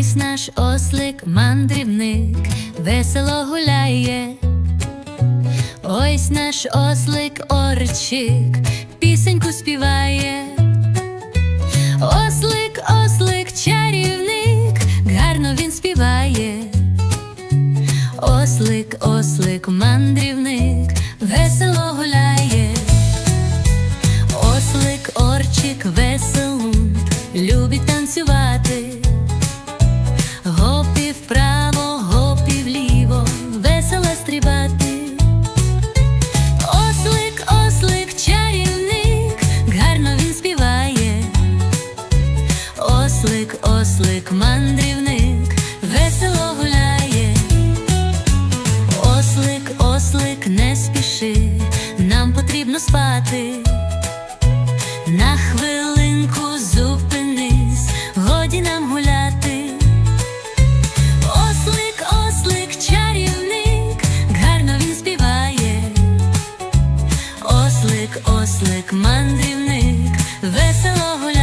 Ось наш ослик мандрівник весело гуляє. Ось наш ослик орчик пісеньку співає. Ослик, ослик, чарівник, гарно він співає. Ослик, ослик, мандрівник, любить танцювати. Гопі вправо, гопі вліво, весело стрибати. Ослик, ослик, чарівник, гарно він співає. Ослик, ослик, мандрівник, весело гуляє. Ослик, ослик, не спіши, нам потрібно спати. Годі нам гуляти. Ослик, ослик, чарівник, гарно він співає. Ослик, ослик, мандрівник, весело гуляє.